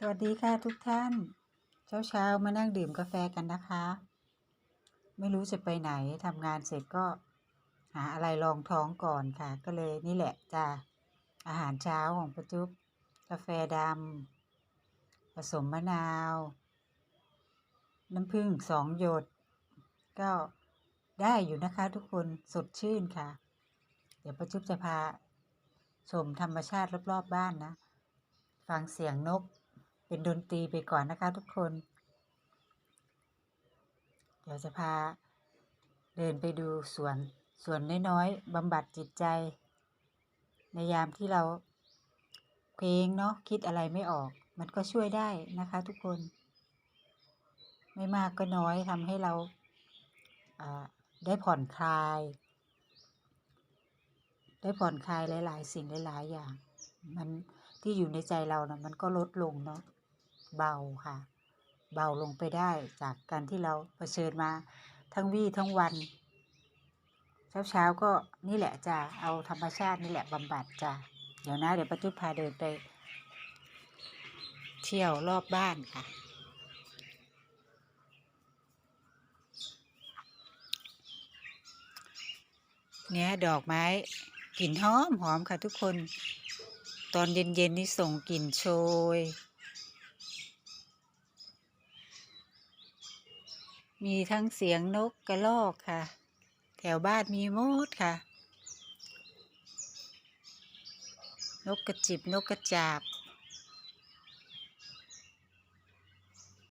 สวัสดีค่ะทุกท่าน เช้าเช้าๆมานั่งดื่มกาแฟกันนะคะ ไม่รู้จะไปไหนทำงานเสร็จก็หาอะไรรองท้องก่อนค่ะ ก็เลยนี่แหละจ้าอาหารเช้าของประจุบกาแฟดำผสมมะนาว น้ำผึ้งสองหยด ก็ได้อยู่นะคะทุกคนสดชื่นค่ะ เดี๋ยวประจุบจะพาชมธรรมชาติรอบๆบ้านนะ ฟังเสียงนก เป็นดนตรีไปก่อนนะคะทุกคน เดี๋ยวจะพาเดินไปดูสวนสวนน้อยๆบำบัดจิตใจ ในยามที่เราเพลงเนาะคิดอะไรไม่ออก มันก็ช่วยได้นะคะทุกคน ไม่มากก็น้อยทำให้เราได้ผ่อนคลาย ได้ผ่อนคลายหลาย ๆ สิ่งหลาย ๆ อย่าง มันที่อยู่ในใจเรานะมันก็ลดลงเนาะ เบาค่ะ เบาลงไปได้จากการที่เราเผชิญมาทั้งวี่ทั้งวัน เช้าเช้าก็นี่แหละจ้ะเอาธรรมชาตินี่แหละบำบัดจ้ะเดี๋ยวนะเดี๋ยวป้าจุ๊บพาเดินไป เที่ยวรอบบ้านค่ะเนี่ยดอกไม้กลิ่นหอมหอมค่ะทุกคน ตอนเย็นๆนี่ส่งกลิ่นโชย มีทั้งเสียงนกกระรอกค่ะ แถวบ้านมีมดค่ะ นกกระจิบนกกระจาบ